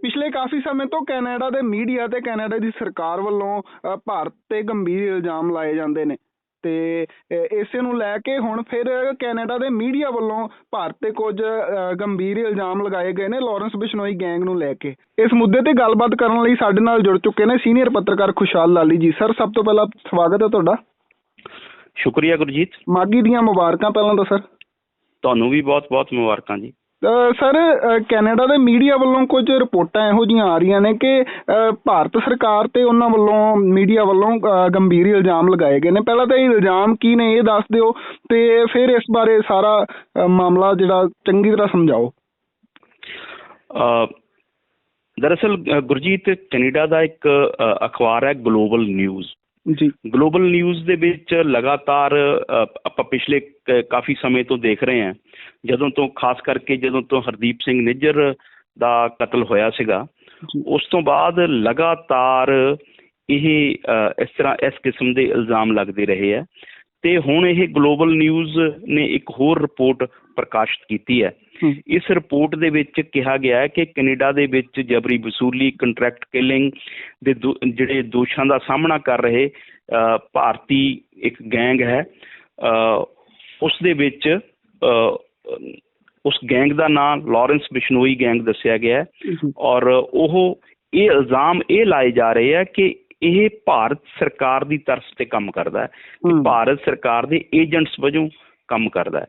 ਪਿਛਲੇ ਕਾਫੀ ਸਮੇਂ ਤੋਂ ਕੈਨੇਡਾ ਦੇ ਮੀਡੀਆ ਤੇ ਕੈਨੇਡਾ ਦੀ ਸਰਕਾਰ ਵੱਲੋਂ ਭਾਰਤ ਤੇ ਗੰਭੀਰ ਇਲਜ਼ਾਮ ਲਾਏ ਜਾਂਦੇ ਨੇ। ਤੇ ਇਸੇ ਨੂੰ ਲੈ ਕੇ ਹੁਣ ਫਿਰ ਕੈਨੇਡਾ ਦੇ ਮੀਡੀਆ ਵੱਲੋਂ ਭਾਰਤ ਤੇ ਕੁਝ ਗੰਭੀਰ ਇਲਜ਼ਾਮ ਲਗਾਏ ਗਏ ਨੇ ਲਾਰੈਂਸ ਬਿਸ਼ਨੋਈ ਗੈਂਗ ਨੂੰ ਲੈ ਕੇ। ਇਸ ਮੁੱਦੇ ਤੇ ਗੱਲਬਾਤ ਕਰਨ ਲਈ ਸਾਡੇ ਨਾਲ ਜੁੜ ਚੁੱਕੇ ਨੇ ਸੀਨੀਅਰ ਪੱਤਰਕਾਰ ਖੁਸ਼ਹਾਲ ਲਾਲੀ ਜੀ। ਸਰ ਸਭ ਤੋਂ ਪਹਿਲਾਂ ਸਵਾਗਤ ਹੈ ਤੁਹਾਡਾ। ਸ਼ੁਕਰੀਆ ਗੁਰਜੀਤ। ਮਾਗੀ ਦੀਆਂ ਮੁਬਾਰਕਾਂ ਪਹਿਲਾਂ ਤਾਂ ਸਰ। ਤੁਹਾਨੂੰ ਵੀ ਬਹੁਤ-ਬਹੁਤ ਮੁਬਾਰਕਾਂ ਜੀ। ਸਰ ਕੈਨੇਡਾ ਦੇ ਮੀਡੀਆ ਵੱਲੋਂ ਕੁਝ ਰਿਪੋਰਟਾਂ ਇਹੋ ਜਿਹੀਆਂ ਆ ਰਹੀਆਂ ਨੇ ਕਿ ਭਾਰਤ ਸਰਕਾਰ ਤੇ ਉਹਨਾਂ ਵੱਲੋਂ ਮੀਡੀਆ ਵੱਲੋਂ ਗੰਭੀਰ ਇਲਜ਼ਾਮ ਲਗਾਏ ਗਏ ਨੇ। ਪਹਿਲਾਂ ਤਾਂ ਇਹ ਇਲਜ਼ਾਮ ਕੀ ਨੇ ਇਹ ਦੱਸ ਦਿਓ ਤੇ ਫਿਰ ਇਸ ਬਾਰੇ ਸਾਰਾ ਮਾਮਲਾ ਜਿਹੜਾ ਚੰਗੀ ਤਰ੍ਹਾਂ ਸਮਝਾਓ। ਅ, ਦਰਅਸਲ ਗੁਰਜੀਤ ਕੈਨੇਡਾ ਦਾ ਇੱਕ ਅਖਬਾਰ ਹੈ ਗਲੋਬਲ ਨਿਊਜ਼ ਜੀ। ਗਲੋਬਲ ਨਿਊਜ਼ ਦੇ ਵਿੱਚ ਲਗਾਤਾਰ ਆਪਾਂ ਪਿਛਲੇ ਕਾਫੀ ਸਮੇਂ ਤੋਂ ਦੇਖ ਰਹੇ ਹਾਂ ਜਦੋਂ ਤੋਂ ਖਾਸ ਕਰਕੇ ਜਦੋਂ ਤੋਂ ਹਰਦੀਪ ਸਿੰਘ ਨਿੱਜਰ ਦਾ ਕਤਲ ਹੋਇਆ ਸੀਗਾ ਉਸ ਤੋਂ ਬਾਅਦ ਲਗਾਤਾਰ ਇਹ ਇਸ ਤਰ੍ਹਾਂ ਇਸ ਕਿਸਮ ਦੇ ਇਲਜ਼ਾਮ ਲੱਗਦੇ ਰਹੇ ਆ। ਤੇ ਹੁਣ ਇਹ ਗਲੋਬਲ ਨਿਊਜ਼ ਨੇ ਇੱਕ ਹੋਰ ਰਿਪੋਰਟ ਪ੍ਰਕਾਸ਼ਿਤ ਕੀਤੀ ਹੈ। ਇਸ ਰਿਪੋਰਟ ਦੇ ਵਿੱਚ ਕਿਹਾ ਗਿਆ ਹੈ ਕਿ ਕੈਨੇਡਾ ਦੇ ਵਿੱਚ ਜਬਰੀ ਵਸੂਲੀ ਕੰਟਰੈਕਟ ਕਿਲਿੰਗ ਦੇ ਜਿਹੜੇ ਦੋਸ਼ਾਂ ਦਾ ਸਾਹਮਣਾ ਕਰ ਰਹੇ ਭਾਰਤੀ ਇੱਕ ਗੈਂਗ ਹੈ ਉਸ ਦੇ ਵਿੱਚ ਉਸ ਗੈਂਗ ਦਾ ਨਾਮ ਲਾਰੈਂਸ ਬਿਸ਼ਨੋਈ ਗੈਂਗ ਦੱਸਿਆ ਗਿਆ ਔਰ ਉਹ ਇਹ ਇਲਜ਼ਾਮ ਇਹ ਲਾਏ ਜਾ ਰਹੇ ਆ ਕਿ ਇਹ ਭਾਰਤ ਸਰਕਾਰ ਦੀ ਤਰਫ ਤੇ ਕੰਮ ਕਰਦਾ ਹੈ ਕਿ ਭਾਰਤ ਸਰਕਾਰ ਦੇ ਏਜੰਟਸ ਵਜੋਂ ਕੰਮ ਕਰਦਾ ਹੈ।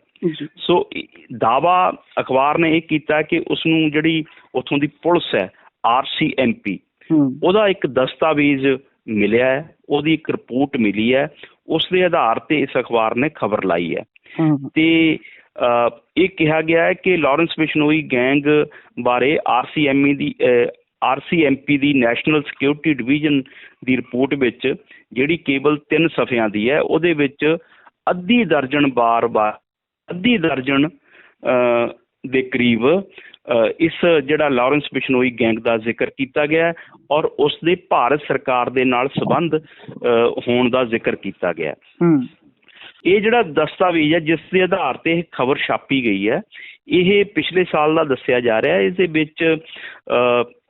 ਸੋ ਦਾਵਾ ਅਖਬਾਰ ਨੇ ਇਹ ਕੀਤਾ ਕਿ ਉਸ ਨੂੰ ਜਿਹੜੀ ਉਥੋਂ ਦੀ ਪੁਲਿਸ ਹੈ ਆਰਸੀਐਮਪੀ ਉਹਦਾ ਇੱਕ ਦਸਤਾਵੇਜ਼ ਮਿਲਿਆ ਹੈ ਉਹਦੀ ਇੱਕ ਰਿਪੋਰਟ ਮਿਲੀ ਹੈ ਉਸ ਦੇ ਆਧਾਰ ਤੇ ਇਸ ਅਖਬਾਰ ਨੇ ਖਬਰ ਲਾਈ ਹੈ। ਤੇ ਇਹ ਕਿਹਾ ਗਿਆ ਹੈ ਕਿ ਲਾਰੈਂਸ ਬਿਸ਼ਨੋਈ ਗੈਂਗ ਬਾਰੇ ਆਰਸੀਐਮਈ ਦੀ ਆਰਸੀਐਮਪੀ ਦੀ ਨੈਸ਼ਨਲ ਸਿਕਿਉਰਿਟੀ ਡਿਵੀਜ਼ਨ ਦੀ ਰਿਪੋਰਟ ਵਿੱਚ ਜਿਹੜੀ ਕੇਵਲ 3 ਸਫ਼ਿਆਂ ਦੀ ਹੈ, ਉਹਦੇ ਵਿੱਚ ਅੱਧੀ ਦਰਜਨ ਬਾਰ-ਬਾਰ ਅੱਧੀ ਦਰਜਨ ਦੇ ਕਰੀਬ ਇਸ ਜਿਹੜਾ ਲਾਰੈਂਸ ਬਿਸ਼ਨੋਈ ਗੈਂਗ ਦਾ ਜ਼ਿਕਰ ਕੀਤਾ ਗਿਆ ਔਰ ਉਸ ਦੇ ਭਾਰਤ ਸਰਕਾਰ ਦੇ ਨਾਲ ਸੰਬੰਧ ਹੋਣ ਦਾ ਜ਼ਿਕਰ ਕੀਤਾ ਗਿਆ ਇਹ ਜਿਹੜਾ ਦਸਤਾਵੇਜ਼ ਹੈ ਜਿਸ ਦੇ ਆਧਾਰ ਤੇ ਇਹ ਖਬਰ ਛਾਪੀ ਗਈ ਹੈ ਇਹ ਪਿਛਲੇ ਸਾਲ ਦਾ ਦੱਸਿਆ ਜਾ ਰਿਹਾ ਹੈ। ਇਸ ਦੇ ਵਿੱਚ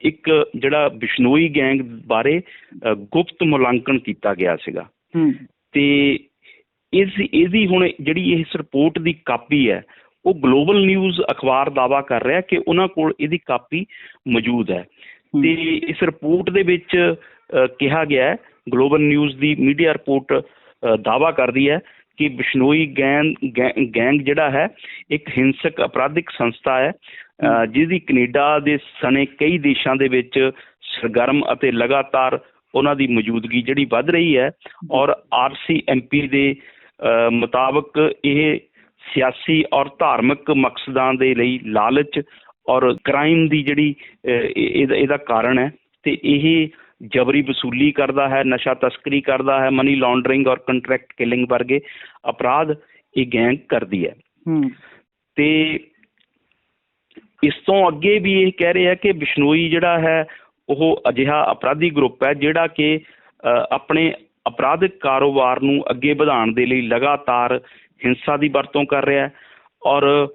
ਇੱਕ ਜਿਹੜਾ ਬਿਸ਼ਨੋਈ ਗੈਂਗ ਬਾਰੇ ਗੁਪਤ ਮੁਲਾਂਕਣ ਕੀਤਾ ਗਿਆ ਸੀਗਾ। ਤੇ ਇਸ ਇਹਦੀ ਹੁਣ ਜਿਹੜੀ ਇਸ ਰਿਪੋਰਟ ਦੀ ਕਾਪੀ ਹੈ ਉਹ ਗਲੋਬਲ ਨਿਊਜ਼ ਅਖਬਾਰ ਦਾਵਾ ਕਰ ਰਿਹਾ ਕਿ ਉਹਨਾਂ ਕੋਲ ਇਹਦੀ ਕਾਪੀ ਮੌਜੂਦ ਹੈ। ਤੇ ਇਸ ਰਿਪੋਰਟ ਦੇ ਵਿੱਚ ਕਿਹਾ ਗਿਆ ਹੈ ਗਲੋਬਲ ਨਿਊਜ਼ ਦੀ ਮੀਡੀਆ ਰਿਪੋਰਟ ਦਾਵਾ ਕਰਦੀ ਹੈ ਕਿ ਬਿਸ਼ਨੋਈ ਗੈਂਗ, ਗੈਂ- ਗੈਂਗ ਜਿਹੜਾ ਹੈ, ਇੱਕ ਹਿੰਸਕ ਅਪਰਾਧਿਕ ਸੰਸਥਾ ਹੈ ਜਿਹਦੀ ਕੈਨੇਡਾ ਦੇ ਸਣੇ ਕਈ ਦੇਸ਼ਾਂ ਦੇ ਵਿੱਚ ਸਰਗਰਮ ਅਤੇ ਲਗਾਤਾਰ ਉਹਨਾਂ ਦੀ ਮੌਜੂਦਗੀ ਜਿਹੜੀ ਵੱਧ ਰਹੀ ਹੈ ਔਰ ਆਰਸੀਐਮਪੀ ਦੇ ਮੁਤਾਬਕ ਇਹ ਸਿਆਸੀ ਔਰ ਧਾਰਮਿਕ ਮਕਸਦਾਂ ਦੇ ਲਈ ਲਾਲਚ ਔਰ ਕ੍ਰਾਈਮ ਦੀ ਜਿਹੜੀ ਇਹਦਾ ਇਹਦਾ ਕਾਰਨ ਹੈ ਤੇ ਇਹ ਜਬਰੀ ਵਸੂਲੀ ਕਰਦਾ ਹੈ ਨਸ਼ਾ ਤਸਕਰੀ ਕਰਦਾ ਹੈ ਮਨੀ ਲਾਂਡਰਿੰਗ ਔਰ ਕੰਟਰੈਕਟ ਕਿਲਿੰਗ ਵਰਗੇ ਅਪਰਾਧ ਇਹ ਗੈਂਗ ਕਰਦੀ ਹੈ। ਤੇ ਇਸ ਤੋਂ ਅੱਗੇ ਵੀ ਇਹ ਕਹਿ ਰਹੇ ਆ ਕਿ ਬਿਸ਼ਨੋਈ ਜਿਹੜਾ ਹੈ ਉਹ ਅਜਿਹਾ ਅਪਰਾਧੀ ਗਰੁੱਪ ਹੈ ਜਿਹੜਾ ਕਿ ਆਪਣੇ ਅਪਰਾਧਿਕ ਕਾਰੋਬਾਰ ਨੂੰ ਅੱਗੇ ਵਧਾਉਣ ਦੇ ਲਈ ਲਗਾਤਾਰ ਹਿੰਸਾ ਦੀ ਵਰਤੋਂ ਕਰ ਰਿਹਾ ਹੈ ਔਰ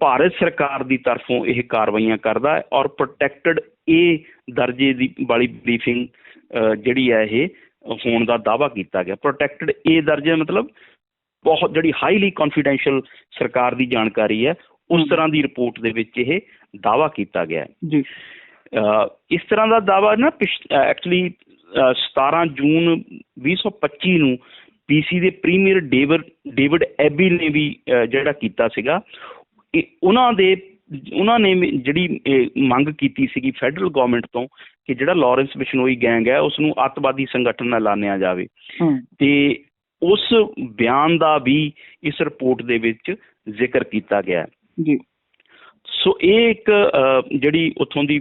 ਭਾਰਤ ਸਰਕਾਰ ਦੀ ਤਰਫੋਂ ਇਹ ਕਾਰਵਾਈਆਂ ਕਰਦਾ ਹੈ ਔਰ ਪ੍ਰੋਟੈਕਟਡ ਏ ਦਰਜੇ ਦੀ ਵਾਲੀ ਬਰੀਫਿੰਗ ਜਿਹੜੀ ਹੈ ਇਹ ਹੋਣ ਦਾ ਦਾਵਾ ਕੀਤਾ ਗਿਆ। ਪ੍ਰੋਟੈਕਟਡ ਏ ਦਰਜੇ ਮਤਲਬ ਬਹੁਤ ਜਿਹੜੀ ਹਾਈਲੀ ਕੌਨਫੀਡੈਂਸ਼ੀਅਲ ਸਰਕਾਰ ਦੀ ਜਾਣਕਾਰੀ ਹੈ ਉਸ। ਤਰ੍ਹਾਂ ਦੀ ਰਿਪੋਰਟ ਦੇ ਵਿੱਚ ਇਹ ਦਾਵਾ ਕੀਤਾ ਗਿਆ ਹੈ। ਜੀ। ਇਸ ਤਰ੍ਹਾਂ ਦਾ ਦਾਵਾ ਨਾ ਐਕਚੁਅਲੀ 17 ਜੂਨ 2025 ਨੂੰ ਪੀਸੀ ਦੇ ਪ੍ਰੀਮੀਅਰ ਡੇਵਿਡ ਡੇਵਿਡ ਐਬੀ ਨੇ ਵੀ ਜਿਹੜਾ ਕੀਤਾ ਸੀਗਾ ਇਹ ਉਹਨਾਂ ਦੇ ਉਹਨਾਂ ਨੇ ਜਿਹੜੀ ਮੰਗ ਕੀਤੀ ਸੀਗੀ ਫੈਡਰਲ ਗਵਰਨਮੈਂਟ ਤੋਂ ਕਿ ਜਿਹੜਾ ਲਾਰੈਂਸ ਬਿਸ਼ਨੋਈ ਗੈਂਗ ਹੈ ਉਸ ਨੂੰ ਅੱਤਵਾਦੀ ਸੰਗਠਨ ਐਲਾਨਿਆ ਜਾਵੇ। ਤੇ ਉਸ ਬਿਆਨ ਦਾ ਵੀ ਇਸ ਰਿਪੋਰਟ ਦੇ ਵਿੱਚ ਜ਼ਿਕਰ ਕੀਤਾ ਗਿਆ ਜੀ। ਸੋ ਇਹ ਇੱਕ ਜਿਹੜੀ ਉੱਥੋਂ ਦੀ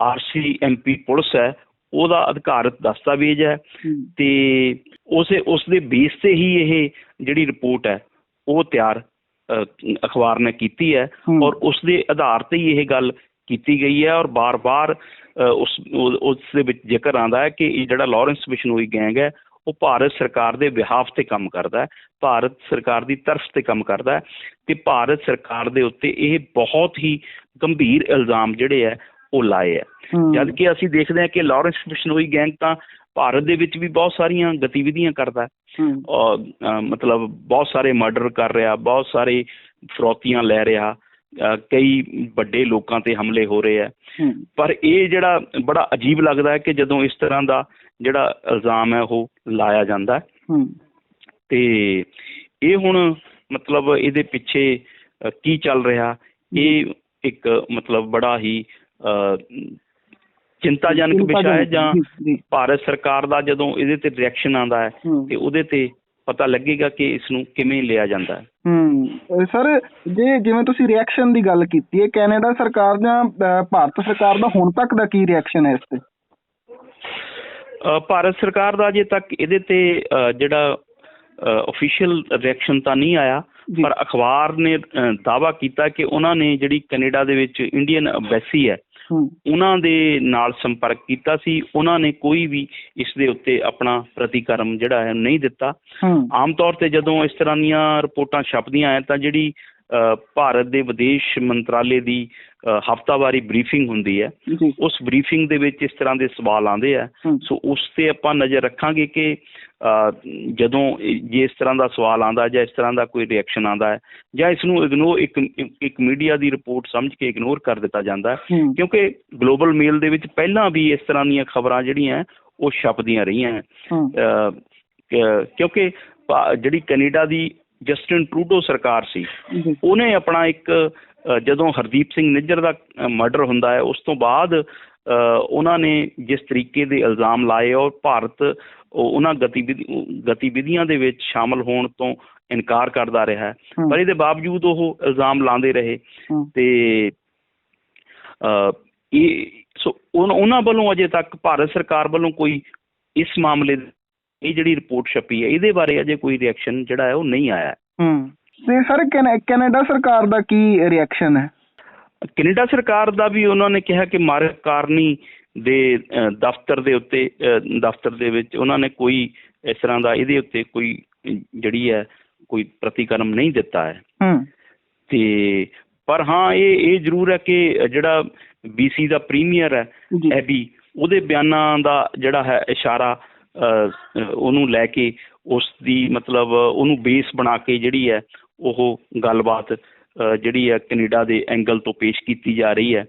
ਆਰਸੀਐਮਪੀ ਪੁਲਿਸ ਹੈ ਉਹਦਾ ਅਧਿਕਾਰਤ ਦਸਤਾਵੇਜ਼ ਹੈ। ਤੇ ਉਸੇ ਉਸ ਦੇ ਬੇਸ ਤੇ ਹੀ ਇਹ ਜਿਹੜੀ ਰਿਪੋਰਟ ਹੈ ਉਹ ਤਿਆਰ ਅਖਬਾਰ ਨੇ ਕੀਤੀ ਹੈ ਔਰ ਉਸ ਦੇ ਆਧਾਰ ਤੇ ਹੀ ਇਹ ਗੱਲ ਕੀਤੀ ਗਈ ਹੈ ਔਰ ਬਾਰ-ਬਾਰ ਉਸ ਉਸ ਦੇ ਵਿੱਚ ਜ਼ਿਕਰ ਆਂਦਾ ਹੈ ਕਿ ਇਹ ਜਿਹੜਾ ਲਾਰੈਂਸ ਬਿਸ਼ਨੋਈ ਗੈਂਗ ਹੈ ਉਹ ਭਾਰਤ ਸਰਕਾਰ ਦੇ ਵਿਹਾਫ ਤੇ ਕੰਮ ਕਰਦਾ ਹੈ ਭਾਰਤ ਸਰਕਾਰ ਦੀ ਤਰਫ ਤੇ ਕੰਮ ਕਰਦਾ ਹੈ ਤੇ ਭਾਰਤ ਸਰਕਾਰ ਦੇ ਉੱਤੇ ਇਹ ਬਹੁਤ ਹੀ ਗੰਭੀਰ ਇਲਜ਼ਾਮ ਜਿਹੜੇ ਹੈ ਉਹ ਲਾਏ ਹੈ। ਜਦ ਕਿ ਅਸੀਂ ਦੇਖਦੇ ਹਾਂ ਕਿ ਲਾਰੈਂਸ ਬਿਸ਼ਨੋਈ ਗੈਂਗ ਤਾਂ ਭਾਰਤ ਦੇ ਵਿੱਚ ਵੀ ਬਹੁਤ ਸਾਰੀਆਂ ਗਤੀਵਿਧੀਆਂ ਕਰਦਾ ਹੈ ਮਤਲਬ ਬਹੁਤ ਸਾਰੇ ਮਰਡਰ ਕਰ ਰਿਹਾ ਬਹੁਤ ਸਾਰੇ ਫਰੋਤੀਆਂ ਲੈ ਰਿਹਾ ਕਈ ਵੱਡੇ ਲੋਕਾਂ ਤੇ ਹਮਲੇ ਹੋ ਰਹੇ ਆ। ਪਰ ਇਹ ਜਿਹੜਾ ਬੜਾ ਅਜੀਬ ਲੱਗਦਾ ਹੈ ਕਿ ਜਦੋਂ ਇਸ ਤਰ੍ਹਾਂ ਦਾ ਜਿਹੜਾ ਇਲਜ਼ਾਮ ਹੈ ਉਹ ਲਾਇਆ ਜਾਂਦਾ ਤੇ ਇਹ ਹੁਣ ਮਤਲਬ ਇਹਦੇ ਪਿੱਛੇ ਕੀ ਚੱਲ ਰਿਹਾ? ਇਹ ਇੱਕ ਮਤਲਬ ਬੜਾ ਹੀ ਚਿੰਤਾਜਨਕ ਵਿਸ਼ਾ ਹੈ ਜਾਂ ਜੀ, ਜੀ। ਭਾਰਤ ਸਰਕਾਰ ਦਾ ਜਦੋਂ ਇਹਦੇ ਤੇ ਰਿਐਕਸ਼ਨ ਆਉਂਦਾ ਹੈ ਤੇ ਉਹਦੇ ਤੇ ਪਤਾ ਲੱਗੇਗਾ ਕਿ ਇਸ ਨੂੰ ਕਿਵੇਂ ਲਿਆ ਜਾਂਦਾ ਹੈ। ਹੂੰ। ਸਰ ਜੇ ਜਿਵੇਂ ਤੁਸੀਂ ਰਿਐਕਸ਼ਨ ਦੀ ਗੱਲ ਕੀਤੀ ਹੈ ਕੈਨੇਡਾ ਸਰਕਾਰ ਜਾਂ ਭਾਰਤ ਸਰਕਾਰ ਦਾ ਹੁਣ ਤੱਕ ਦਾ ਕੀ ਰਿਐਕਸ਼ਨ ਹੈ ਇਸ ਤੇ? ਭਾਰਤ ਸਰਕਾਰ ਦਾ ਅਜੇ ਤੱਕ ਇਹਦੇ ਤੇ ਜਿਹੜਾ ਅਫੀਸ਼ੀਅਲ ਰਿਐਕਸ਼ਨ ਤਾਂ ਨਹੀਂ ਆਇਆ ਜੀ। ਪਰ ਅਖਬਾਰ ਨੇ ਦਾਵਾ ਕੀਤਾ ਕਿ ਉਹਨਾਂ ਨੇ ਜਿਹੜੀ ਕੈਨੇਡਾ ਦੇ ਵਿੱਚ ਇੰਡੀਅਨ ਐਮਬੈਸੀ ਹੂੰ ਉਹਨਾਂ ਦੇ ਨਾਲ ਸੰਪਰਕ ਕੀਤਾ ਸੀ। ਉਹਨਾਂ ਨੇ ਕੋਈ ਵੀ ਇਸ ਦੇ ਉੱਤੇ ਆਪਣਾ ਪ੍ਰਤੀਕਰਮ ਜਿਹੜਾ ਹੈ ਨਹੀਂ ਦਿੱਤਾ। ਆਮ ਤੌਰ ਤੇ ਜਦੋਂ ਇਸ ਤਰ੍ਹਾਂ ਦੀਆਂ ਰਿਪੋਰਟਾਂ ਛਪਦੀਆਂ ਹੈ ਤਾਂ ਜਿਹੜੀ ਭਾਰਤ ਦੇ ਵਿਦੇਸ਼ ਮੰਤਰਾਲੇ ਦੀ ਹਫ਼ਤਾਵਾਰੀ ਬਰੀਫਿੰਗ ਹੁੰਦੀ ਹੈ। ਉਸ ਬਰੀਫਿੰਗ ਦੇ ਵਿੱਚ ਇਸ ਤਰ੍ਹਾਂ ਦੇ ਸਵਾਲ ਆਉਂਦੇ ਆ। ਸੋ ਉਸ ਤੇ ਆਪਾਂ ਨਜ਼ਰ ਰੱਖਾਂਗੇ ਕਿ ਜਦੋਂ ਜੇ ਇਸ ਤਰ੍ਹਾਂ ਦਾ ਸਵਾਲ ਆਉਂਦਾ ਜਾਂ ਇਸ ਤਰ੍ਹਾਂ ਦਾ ਕੋਈ ਰਿਐਕਸ਼ਨ ਆਉਂਦਾ ਹੈ ਜਾਂ ਇਸ ਨੂੰ ਇਗਨੋਰ ਇੱਕ ਇੱਕ ਮੀਡੀਆ ਦੀ ਰਿਪੋਰਟ ਸਮਝ ਕੇ ਇਗਨੋਰ ਕਰ ਦਿੱਤਾ ਜਾਂਦਾ ਹੈ। ਕਿਉਂਕਿ ਗਲੋਬਲ ਮੇਲ ਦੇ ਵਿੱਚ ਪਹਿਲਾਂ ਵੀ ਇਸ ਤਰ੍ਹਾਂ ਦੀਆਂ ਖਬਰਾਂ ਜਿਹੜੀਆਂ ਉਹ ਛਪਦੀਆਂ ਰਹੀਆਂ ਕਿਉਂਕਿ ਜਿਹੜੀ ਕੈਨੇਡਾ ਦੀ ਜਸਟਿਨ ਟਰੂਡੋ ਸਰਕਾਰ ਸੀ। ਉਹਨੇ ਆਪਣਾ ਇੱਕ ਜਦੋਂ ਹਰਦੀਪ ਸਿੰਘ ਨਿੱਜਰ ਦਾ ਮਰਡਰ ਹੁੰਦਾ ਹੈ ਉਸ ਤੋਂ ਬਾਅਦ ਉਹਨਾਂ ਨੇ ਜਿਸ ਤਰੀਕੇ ਦੇ ਇਲਜ਼ਾਮ ਲਾਏ ਔਰ ਭਾਰਤ ਉਹ- ਉਹਨਾਂ ਗਤੀਵਿਧੀ ਗਤੀਵਿਧੀਆਂ ਦੇ ਵਿੱਚ ਸ਼ਾਮਲ ਹੋਣ ਤੋਂ ਇਨਕਾਰ ਕਰਦਾ ਰਿਹਾ ਪਰ ਇਹਦੇ ਬਾਵਜੂਦ ਉਹ ਇਲਜ਼ਾਮ ਲਾਉਂਦੇ ਰਹੇ। ਤੇ ਇਹ ਸੋ ਉਹਨਾਂ ਵੱਲੋਂ ਅਜੇ ਤੱਕ ਭਾਰਤ ਸਰਕਾਰ ਵੱਲੋਂ ਕੋਈ ਇਸ ਮਾਮਲੇ ਦੀ- ਇਹ ਜਿਹੜੀ ਰਿਪੋਰਟ ਛਪੀ ਹੈ ਇਹਦੇ ਬਾਰੇ ਅਜੇ ਕੋਈ ਰਿਐਕਸ਼ਨ ਜਿਹੜਾ ਹੈ ਉਹ ਨਹੀਂ ਆਇਆ। ਹੈ। ਤੇ ਸਰ ਕੈਨੇ- ਕੈਨੇਡਾ ਸਰਕਾਰ ਦਾ ਕੀ ਰਿਐਕਸ਼ਨ ਹੈ? ਕੈਨੇਡਾ ਸਰਕਾਰ ਦਾ ਵੀ ਉਹਨਾਂ ਨੇ ਕਿਹਾ ਕਿ ਮਾਰਕ ਕਾਰਨੀ ਦੇ ਦਫ਼ਤਰ ਦੇ ਉੱਤੇ ਦਫ਼ਤਰ ਦੇ ਵਿੱਚ ਉਹਨਾਂ ਨੇ ਕੋਈ ਇਸ ਤਰ੍ਹਾਂ ਦਾ ਇਹਦੇ ਉੱਤੇ ਕੋਈ ਜਿਹੜੀ ਹੈ ਕੋਈ ਪ੍ਰਤੀਕਰਮ ਨਹੀਂ ਦਿੱਤਾ ਹੈ। ਹੂੰ। ਤੇ ਪਰ ਹਾਂ ਇਹ ਇਹ ਜ਼ਰੂਰ ਹੈ ਕਿ ਜਿਹੜਾ ਬੀਸੀ ਦਾ ਪ੍ਰੀਮੀਅਰ ਹੈ ਐਬੀ ਉਹਦੇ ਬਿਆਨਾਂ ਦਾ ਜਿਹੜਾ ਹੈ ਇਸ਼ਾਰਾ ਉਹਨੂੰ ਲੈ ਕੇ ਉਸ ਦੀ ਮਤਲਬ ਉਹਨੂੰ ਬੇਸ ਬਣਾ ਕੇ ਜਿਹੜੀ ਹੈ ਉਹ ਗੱਲਬਾਤ ਜਿਹੜੀ ਹੈ ਕੈਨੇਡਾ ਦੇ ਐਂਗਲ ਤੋਂ ਪੇਸ਼ ਕੀਤੀ ਜਾ ਰਹੀ ਹੈ।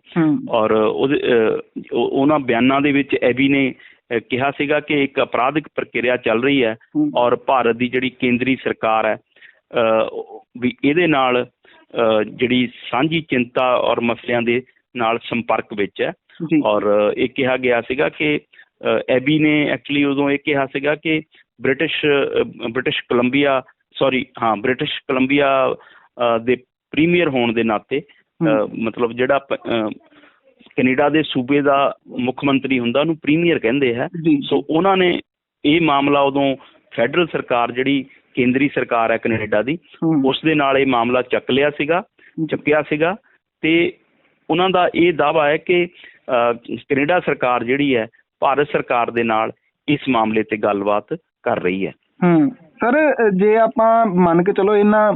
ਔਰ ਉਹਨਾਂ ਬਿਆਨਾਂ ਦੇ ਵਿੱਚ ਐਬੀ ਨੇ ਕਿਹਾ ਸੀਗਾ ਕਿ ਇੱਕ ਅਪਰਾਧਿਕ ਪ੍ਰਕਿਰਿਆ ਚੱਲ ਰਹੀ ਹੈ ਔਰ ਭਾਰਤ ਦੀ ਜਿਹੜੀ ਕੇਂਦਰੀ ਸਰਕਾਰ ਹੈ ਵੀ ਇਹਦੇ ਨਾਲ ਜਿਹੜੀ ਸਾਂਝੀ ਚਿੰਤਾ ਔਰ ਮਸਲਿਆਂ ਦੇ ਨਾਲ ਸੰਪਰਕ ਵਿੱਚ ਹੈ। ਔਰ ਇਹ ਕਿਹਾ ਗਿਆ ਸੀਗਾ ਕਿ ਐਬੀ ਨੇ ਐਕਚੁਅਲੀ ਉਦੋਂ ਇਹ ਕਿਹਾ ਸੀਗਾ ਕਿ ਬ੍ਰਿਟਿਸ਼ ਬ੍ਰਿਟਿਸ਼ ਕੋਲੰਬੀਆ ਸੌਰੀ ਹਾਂ ਬ੍ਰਿਟਿਸ਼ ਕੋਲੰਬੀਆ ਦੇ ਪ੍ਰੀਮੀਅਰ ਹੋਣ ਦੇ ਨਾਤੇ ਮਤਲਬ ਜਿਹੜਾ ਕੈਨੇਡਾ ਦੇ ਸੂਬੇ ਦਾ ਮੁੱਖ ਮੰਤਰੀ ਹੁੰਦਾ ਉਹਨੂੰ ਪ੍ਰੀਮੀਅਰ ਕਹਿੰਦੇ ਹੈ। ਸੋ ਉਹਨਾਂ ਨੇ ਇਹ ਮਾਮਲਾ ਉਦੋਂ ਫੈਡਰਲ ਸਰਕਾਰ ਜਿਹੜੀ ਕੇਂਦਰੀ ਸਰਕਾਰ ਹੈ ਕੈਨੇਡਾ ਦੀ ਉਸ ਦੇ ਨਾਲ ਇਹ ਮਾਮਲਾ ਚੱਕ ਲਿਆ ਸੀਗਾ ਚੱਕਿਆ ਸੀਗਾ ਤੇ ਉਹਨਾਂ ਦਾ ਇਹ ਦਾਵਾ ਹੈ ਕਿ ਕੈਨੇਡਾ ਸਰਕਾਰ ਜਿਹੜੀ ਹੈ ਭਾਰਤ ਸਰਕਾਰ ਦੇ ਨਾਲ ਇਸ ਮਾਮਲੇ ਤੇ ਗੱਲਬਾਤ ਕਰ ਰਹੀ ਹੈ। ਹੂੰ ਸਰ ਜੇ ਆਪਾਂ ਮੰਨ ਕੇ ਚਲੋ ਇਹਨਾਂ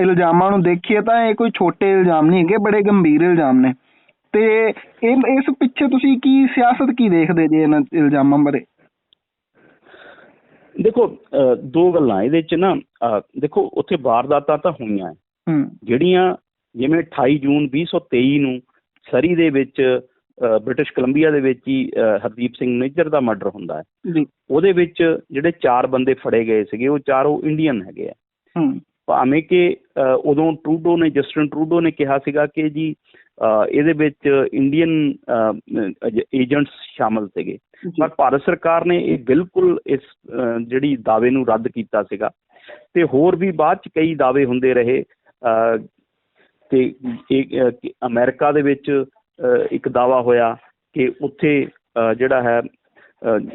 ਇਲਜ਼ਾਮਾਂ ਨੂੰ ਦੇਖੀਏ ਤਾਂ ਇਹ ਕੋਈ ਛੋਟੇ ਇਲਜ਼ਾਮ ਨਹੀਂ ਹੈਗੇ ਬੜੇ ਗੰਭੀਰ ਇਲਜ਼ਾਮ ਨੇ। ਤੇ ਇਹ ਇਸ ਪਿੱਛੇ ਤੁਸੀਂ ਕੀ ਸਿਆਸਤ ਕੀ ਦੇਖਦੇ ਜੇ ਇਹਨਾਂ ਇਲਜ਼ਾਮਾਂ ਬਾਰੇ? ਦੇਖੋ ਦੋ ਗੱਲਾਂ ਇਹਦੇ ਚ ਨਾ ਦੇਖੋ ਉੱਥੇ ਵਾਰਦਾਤਾਂ ਤਾਂ ਹੋਈਆਂ ਜਿਹੜੀਆਂ ਜਿਵੇਂ 28 ਜੂਨ 2023 ਨੂੰ ਸਰੀ ਦੇ ਵਿੱਚ ਬ੍ਰਿਟਿਸ਼ ਕੋਲੰਬੀਆ ਦੇ ਵਿੱਚ ਹੀ ਹਰਦੀਪ ਸਿੰਘ ਨਿੱਜਰ ਦਾ ਮਰਡਰ ਹੁੰਦਾ ਹੈ। ਜੀ। ਉਹਦੇ ਵਿੱਚ ਜਿਹੜੇ ਚਾਰ ਬੰਦੇ ਫੜੇ ਗਏ ਸੀਗੇ ਉਹ ਚਾਰੋਂ ਇੰਡੀਅਨ ਹੈਗੇ ਆ। ਹੂੰ। ਭਾਵੇਂ ਕਿ ਉਦੋਂ ਟਰੂਡੋ ਨੇ ਜਸਟਿਨ ਟਰੂਡੋ ਨੇ ਕਿਹਾ ਸੀਗਾ ਕਿ ਜੀ ਇਹਦੇ ਵਿੱਚ ਇੰਡੀਅਨ ਏਜੰਟਸ ਸ਼ਾਮਲ ਸੀਗੇ। ਪਰ ਭਾਰਤ ਸਰਕਾਰ ਨੇ ਇਹ ਬਿਲਕੁਲ ਇਸ ਜਿਹੜੀ ਦਾਅਵੇ ਨੂੰ ਰੱਦ ਕੀਤਾ ਸੀਗਾ। ਤੇ ਹੋਰ ਵੀ ਬਾਅਦ ਚ ਕਈ ਦਾਅਵੇ ਹੁੰਦੇ ਰਹੇ ਤੇ ਅਮਰੀਕਾ ਦੇ ਵਿੱਚ ਇੱਕ ਦਾਅਵਾ ਹੋਇਆ ਕਿ ਉੱਥੇ ਜਿਹੜਾ ਹੈ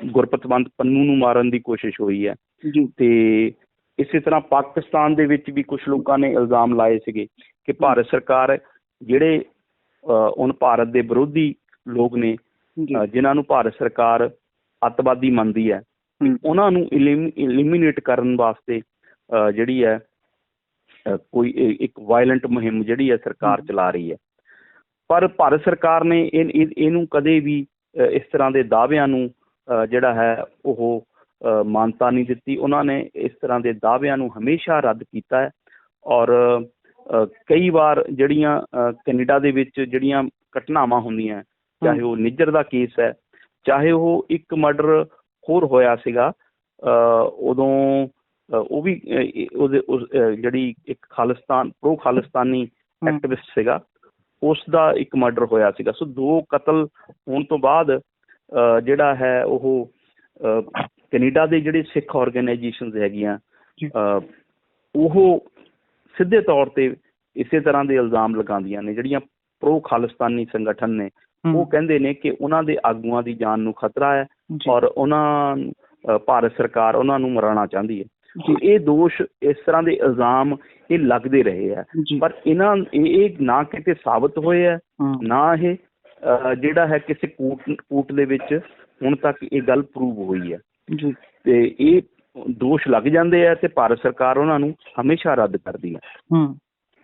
ਗੁਰਪਤਵੰਤ ਪੰਨੂ ਨੂੰ ਮਾਰਨ ਦੀ ਕੋਸ਼ਿਸ਼ ਹੋਈ ਹੈ। ਤੇ ਇਸੇ ਤਰ੍ਹਾਂ ਪਾਕਿਸਤਾਨ ਦੇ ਵਿੱਚ ਵੀ ਕੁਝ ਲੋਕਾਂ ਨੇ ਇਲਜ਼ਾਮ ਲਾਏ ਸੀਗੇ ਕਿ ਭਾਰਤ ਸਰਕਾਰ ਜਿਹੜੇ ਹੁਣ ਭਾਰਤ ਦੇ ਵਿਰੋਧੀ ਲੋਕ ਨੇ ਜਿਨ੍ਹਾਂ ਨੂੰ ਭਾਰਤ ਸਰਕਾਰ ਅੱਤਵਾਦੀ ਮੰਨਦੀ ਹੈ ਉਹਨਾਂ ਨੂੰ ਇਲੀਮੀਨੇਟ ਕਰਨ ਵਾਸਤੇ ਜਿਹੜੀ ਹੈ ਕੋਈ ਇੱਕ ਵਾਇਲੈਂਟ ਮੁਹਿੰਮ ਜਿਹੜੀ ਹੈ ਸਰਕਾਰ। ਚਲਾ ਰਹੀ ਹੈ। ਪਰ ਭਾਰਤ ਸਰਕਾਰ ਨੇ ਇਹ- ਇਹ- ਇਹਨੂੰ ਕਦੇ ਵੀ ਇਸ ਤਰ੍ਹਾਂ ਦੇ ਦਾਅਵਿਆਂ ਨੂੰ ਜਿਹੜਾ ਹੈ ਉਹ ਮਾਨਤਾ ਨਹੀਂ ਦਿੱਤੀ ਉਹਨਾਂ ਨੇ ਇਸ ਤਰ੍ਹਾਂ ਦੇ ਦਾਅਵਿਆਂ ਨੂੰ ਹਮੇਸ਼ਾ ਰੱਦ ਕੀਤਾ ਹੈ ਔਰ ਕਈ ਵਾਰ ਜਿਹੜੀਆਂ ਕੈਨੇਡਾ ਦੇ ਵਿੱਚ ਜਿਹੜੀਆਂ ਘਟਨਾਵਾਂ ਹੁੰਦੀਆਂ ਚਾਹੇ ਉਹ ਨਿੱਜਰ ਦਾ ਕੇਸ ਹੈ ਚਾਹੇ ਉਹ ਇੱਕ ਮਰਡਰ ਹੋਰ ਹੋਇਆ ਸੀਗਾ ਉਦੋਂ ਉਹ ਵੀ ਉਹਦੇ ਜਿਹੜੀ ਇੱਕ ਖਾਲਿਸਤਾਨ ਪ੍ਰੋ ਖਾਲਿਸਤਾਨੀ। ਐਕਟਿਵਿਸਟ ਸੀਗਾ ਉਸ ਦਾ ਇੱਕ ਮਰਡਰ ਹੋਇਆ ਸੀਗਾ। ਸੋ ਦੋ ਕਤਲ ਹੋਣ ਤੋਂ ਬਾਅਦ ਜਿਹੜਾ ਹੈ ਉਹ ਕੈਨੇਡਾ ਦੇ ਜਿਹੜੇ ਸਿੱਖ ਆਰਗੇਨਾਈਜੇਸ਼ਨਸ ਹੈਗੀਆਂ ਉਹ ਸਿੱਧੇ ਤੌਰ ਤੇ ਇਸੇ ਤਰ੍ਹਾਂ ਦੇ ਇਲਜ਼ਾਮ ਲਗਾਉਂਦੀਆਂ ਨੇ ਜਿਹੜੀਆਂ ਪ੍ਰੋ ਖਾਲਿਸਤਾਨੀ ਸੰਗਠਨ ਨੇ। ਉਹ ਕਹਿੰਦੇ ਨੇ ਕਿ ਉਹਨਾਂ ਦੇ ਆਗੂਆਂ ਦੀ ਜਾਨ ਨੂੰ ਖਤਰਾ ਹੈ ਔਰ ਉਹਨਾਂ ਭਾਰਤ ਸਰਕਾਰ ਉਹਨਾਂ ਨੂੰ ਮਰਾਉਣਾ ਚਾਹੁੰਦੀ ਹੈ। ਇਹ ਦੋਸ਼ ਇਸ ਤਰ੍ਹਾਂ ਦੇ ਇਲਜ਼ਾਮ ਇਹ ਲੱਗਦੇ ਰਹੇ ਆ। ਪਰ ਇਹਨਾਂ ਇਹ ਨਾ ਕਿਤੇ ਸਾਬਤ ਹੋਏ ਆ ਨਾ ਇਹ ਜਿਹੜਾ ਹੈ ਕਿਸੇ ਕੋਰਟ ਕੋਰਟ ਦੇ ਵਿੱਚ ਹੁਣ ਤੱਕ ਇਹ ਗੱਲ ਪ੍ਰੂਵ ਹੋਈ ਹੈ ਜੀ, ਤੇ ਇਹ ਦੋਸ਼ ਲੱਗ ਜਾਂਦੇ ਆ ਤੇ ਭਾਰਤ ਸਰਕਾਰ ਉਹਨਾਂ ਨੂੰ ਹਮੇਸ਼ਾ ਰੱਦ ਕਰਦੀ ਹੈ।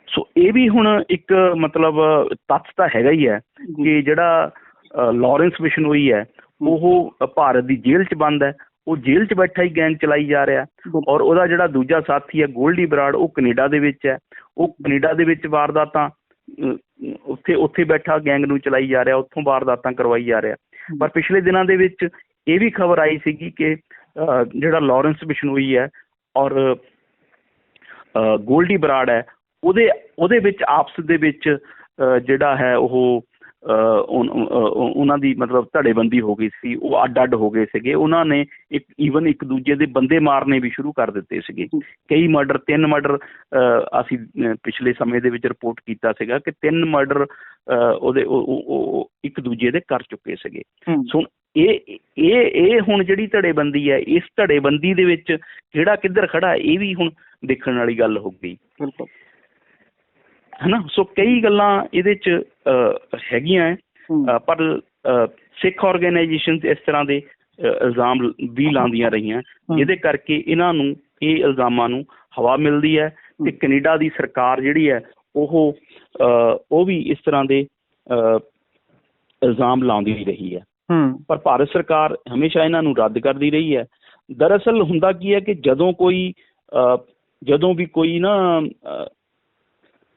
ਸੋ ਇਹ ਵੀ ਹੁਣ ਇੱਕ ਮਤਲਬ ਤੱਥ ਤਾਂ ਹੈਗਾ ਹੀ ਹੈ ਕਿ ਜਿਹੜਾ ਲਾਰੈਂਸ ਬਿਸ਼ਨੋਈ ਹੈ। ਉਹ ਭਾਰਤ ਦੀ ਜੇਲ੍ਹ 'ਚ ਬੰਦ ਹੈ ਉਹ ਜੇਲ੍ਹ 'ਚ ਬੈਠਾ ਹੀ ਗੈਂਗ ਚਲਾਈ ਜਾ ਰਿਹਾ। ਔਰ ਉਹਦਾ ਜਿਹੜਾ ਦੂਜਾ ਸਾਥੀ ਹੈ ਗੋਲਡੀ ਬਰਾੜ ਉਹ ਕੈਨੇਡਾ ਦੇ ਵਿੱਚ ਹੈ। ਉਹ ਕੈਨੇਡਾ ਦੇ ਵਿੱਚ ਵਾਰਦਾਤਾਂ ਉੱਥੇ ਉੱਥੇ ਬੈਠਾ ਗੈਂਗ ਨੂੰ ਚਲਾਈ ਜਾ ਰਿਹਾ ਉੱਥੋਂ ਵਾਰਦਾਤਾਂ ਕਰਵਾਈ ਜਾ ਰਿਹਾ। ਪਰ ਪਿਛਲੇ ਦਿਨਾਂ ਦੇ ਵਿੱਚ ਇਹ ਵੀ ਖਬਰ ਆਈ ਸੀਗੀ ਕਿ ਜਿਹੜਾ ਲਾਰੈਂਸ ਬਿਸ਼ਨੋਈ ਹੈ ਔਰ ਗੋਲਡੀ ਬਰਾੜ ਹੈ ਉਹਦੇ ਉਹਦੇ ਵਿੱਚ ਆਪਸ ਦੇ ਵਿੱਚ ਜਿਹੜਾ ਹੈ ਉਹ ਉਹਨਾਂ ਦੀ ਮਤਲਬ ਧੜੇਬੰਦੀ ਹੋ ਗਈ ਸੀ ਉਹ ਅੱਡ ਅੱਡ ਹੋ ਗਏ ਸੀਗੇ। ਉਹਨਾਂ ਨੇ ਇੱਕ ਈਵਨ ਇੱਕ ਦੂਜੇ ਦੇ ਬੰਦੇ ਮਾਰਨੇ ਵੀ ਸ਼ੁਰੂ ਕਰ ਦਿੱਤੇ ਸੀਗੇ। ਕਈ ਮਰਡਰ ਤਿੰਨ ਮਰਡਰ ਅਸੀਂ ਪਿਛਲੇ ਸਮੇਂ ਦੇ ਵਿੱਚ ਰਿਪੋਰਟ ਕੀਤਾ ਸੀਗਾ ਕਿ ਤਿੰਨ ਮਰਡਰ ਉਹਦੇ ਉਹ- ਉਹ ਉਹ ਇੱਕ ਦੂਜੇ ਦੇ ਕਰ ਚੁੱਕੇ ਸੀਗੇ। ਸੋ ਇਹ ਇਹ ਇਹ ਹੁਣ ਜਿਹੜੀ ਧੜੇਬੰਦੀ ਹੈ ਇਸ ਧੜੇਬੰਦੀ ਦੇ ਵਿੱਚ ਕਿਹੜਾ ਕਿੱਧਰ ਖੜਾ ਇਹ ਵੀ ਹੁਣ ਦੇਖਣ ਵਾਲੀ ਗੱਲ ਹੋ ਗਈ। ਬਿਲਕੁਲ। ਹਨਾ? ਸੋ ਕਈ ਗੱਲਾਂ ਇਹਦੇ ਚ ਹੈਗੀਆਂ ਪਰ ਸਿੱਖ ਆਰਗੇਨਾਈਜੇਸ਼ਨਸ ਇਸ ਤਰ੍ਹਾਂ ਦੇ ਇਲਜ਼ਾਮ ਵੀ ਲਾਉਂਦੀਆਂ ਰਹੀਆਂ। ਜਿਹਦੇ ਕਰਕੇ ਇਹਨਾਂ ਨੂੰ ਇਹ ਇਲਜ਼ਾਮਾਂ ਨੂੰ ਹਵਾ ਮਿਲਦੀ ਹੈ ਤੇ ਕੈਨੇਡਾ ਦੀ ਸਰਕਾਰ ਜਿਹੜੀ ਹੈ ਉਹ ਉਹ ਵੀ ਇਸ ਤਰ੍ਹਾਂ ਦੇ ਇਲਜ਼ਾਮ ਲਾਉਂਦੀ ਰਹੀ ਹੈ। ਪਰ ਭਾਰਤ ਸਰਕਾਰ ਹਮੇਸ਼ਾ ਇਹਨਾਂ ਨੂੰ ਰੱਦ ਕਰਦੀ ਰਹੀ ਹੈ ਦਰਅਸਲ ਹੁੰਦਾ ਕੀ ਹੈ ਕਿ ਜਦੋਂ ਕੋਈ ਜਦੋਂ ਵੀ ਕੋਈ ਨਾ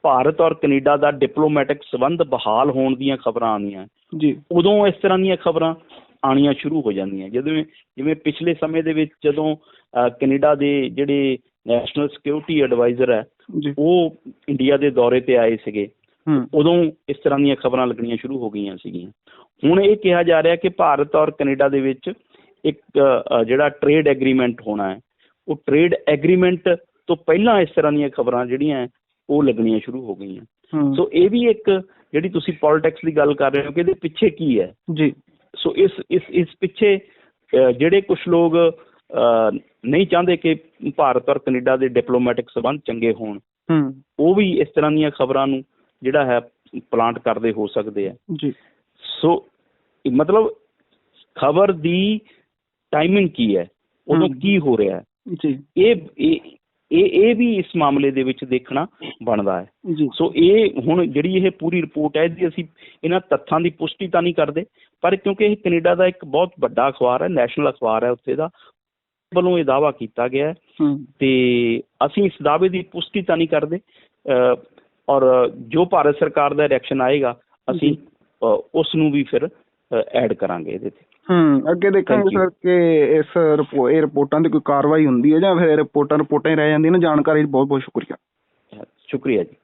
ਭਾਰਤ ਔਰ ਕੈਨੇਡਾ ਦਾ ਡਿਪਲੋਮੈਟਿਕ ਸੰਬੰਧ ਬਹਾਲ ਹੋਣ ਦੀਆਂ ਖਬਰਾਂ ਆਉਂਦੀਆਂ। ਜੀ, ਉਦੋਂ ਇਸ ਤਰ੍ਹਾਂ ਦੀਆਂ ਖਬਰਾਂ ਆਉਣੀਆਂ ਸ਼ੁਰੂ ਹੋ ਜਾਂਦੀਆਂ। ਜਦੋਂ ਜਿਵੇਂ ਪਿਛਲੇ ਸਮੇਂ ਦੇ ਵਿੱਚ ਜਦੋਂ ਕੈਨੇਡਾ ਦੇ ਜਿਹੜੇ ਨੈਸ਼ਨਲ ਸਿਕਿਉਰਿਟੀ ਐਡਵਾਈਜ਼ਰ ਹੈ ਉਹ ਇੰਡੀਆ ਦੇ ਦੌਰੇ ਤੇ ਆਏ ਸੀਗੇ। ਉਦੋਂ ਇਸ ਤਰ੍ਹਾਂ ਦੀਆਂ ਖਬਰਾਂ ਲੱਗਣੀਆਂ ਸ਼ੁਰੂ ਹੋ ਗਈਆਂ ਸੀਗੀਆਂ। ਹੁਣ ਇਹ ਕਿਹਾ ਜਾ ਰਿਹਾ ਕਿ ਭਾਰਤ ਔਰ ਕੈਨੇਡਾ ਦੇ ਵਿੱਚ ਇੱਕ ਜਿਹੜਾ ਟ੍ਰੇਡ ਐਗਰੀਮੈਂਟ ਹੋਣਾ ਹੈ ਉਹ ਟ੍ਰੇਡ ਐਗਰੀਮੈਂਟ ਤੋਂ ਪਹਿਲਾਂ ਇਸ ਤਰ੍ਹਾਂ ਦੀਆਂ ਖਬਰਾਂ ਜਿਹੜੀਆਂ ਉਹ ਲੱਗਣੀਆਂ ਸ਼ੁਰੂ ਹੋ ਗਈਆਂ। ਸੋ ਇਹ ਵੀ ਇੱਕ ਜਿਹੜੀ ਤੁਸੀਂ ਪੋਲਿਟਿਕਸ ਦੀ ਗੱਲ ਕਰ ਰਹੇ ਹੋ ਕਿ ਇਹਦੇ ਪਿੱਛੇ ਕੀ ਹੈ? ਜੀ, ਸੋ ਇਸ ਇਸ ਇਸ ਪਿੱਛੇ ਜਿਹੜੇ ਕੁਝ ਲੋਕ ਨਹੀਂ ਚਾਹੁੰਦੇ ਕਿ ਭਾਰਤ ਔਰ ਕੈਨੇਡਾ ਦੇ ਡਿਪਲੋਮੈਟਿਕ ਸੰਬੰਧ ਚੰਗੇ ਹੋਣ ਉਹ ਵੀ ਇਸ ਤਰ੍ਹਾਂ ਦੀਆਂ ਖਬਰਾਂ ਨੂੰ ਜਿਹੜਾ ਹੈ ਪਲਾਂਟ ਕਰਦੇ ਹੋ ਸਕਦੇ ਆ। ਜੀ, ਸੋ ਮਤਲਬ ਖਬਰ ਦੀ ਟਾਈਮਿੰਗ ਕੀ ਹੈ? ਉਦੋਂ। ਕੀ ਹੋ ਰਿਹਾ ਹੈ? ਜੀ, ਇਹ ਇਹ ਇਹ ਵੀ ਇਸ ਮਾਮਲੇ ਦੇ ਵਿੱਚ ਦੇਖਣਾ ਬਣਦਾ ਹੈ। ਜੀ, ਸੋ ਇਹ ਹੁਣ ਜਿਹੜੀ ਇਹ ਪੂਰੀ ਰਿਪੋਰਟ ਹੈ ਇਹਦੀ ਅਸੀਂ ਇਹਨਾਂ ਤੱਥਾਂ ਦੀ ਪੁਸ਼ਟੀ ਤਾਂ ਨਹੀਂ ਕਰਦੇ ਪਰ ਕਿਉਂਕਿ ਇਹ ਕੈਨੇਡਾ ਦਾ ਇੱਕ ਬਹੁਤ ਵੱਡਾ ਅਖਬਾਰ ਹੈ ਨੈਸ਼ਨਲ ਅਖਬਾਰ ਹੈ ਉੱਥੇ ਦਾ ਵੱਲੋਂ ਇਹ ਦਾਵਾ ਕੀਤਾ ਗਿਆ ਹੈ। ਤੇ ਅਸੀਂ ਇਸ ਦਾਅਵੇ ਦੀ ਪੁਸ਼ਟੀ ਤਾਂ ਨਹੀਂ ਕਰਦੇ ਔਰ ਜੋ ਭਾਰਤ ਸਰਕਾਰ ਦਾ ਰਿਐਕਸ਼ਨ ਆਏਗਾ ਅਸੀਂ ਉਸ ਨੂੰ ਵੀ ਫਿਰ ਐਡ ਕਰਾਂਗੇ ਇਹਦੇ ਤੇ। ਹਮ, ਅੱਗੇ ਦੇਖਾਂਗੇ. ਸਰ ਕਿ ਇਸ ਇਹ ਰਿਪੋਰਟਾਂ ਦੀ ਕੋਈ ਕਾਰਵਾਈ ਹੁੰਦੀ ਹੈ ਜਾਂ ਫਿਰ ਰਿਪੋਰਟਾਂ ਰਿਪੋਰਟਾਂ ਹੀ ਰਹਿ ਜਾਂਦੀਆਂ ਨੇ ਜਾਣਕਾਰੀ ਲਈ ਬਹੁਤ ਬਹੁਤ ਸ਼ੁਕਰੀਆ ਸ਼ੁਕਰੀਆ ਜੀ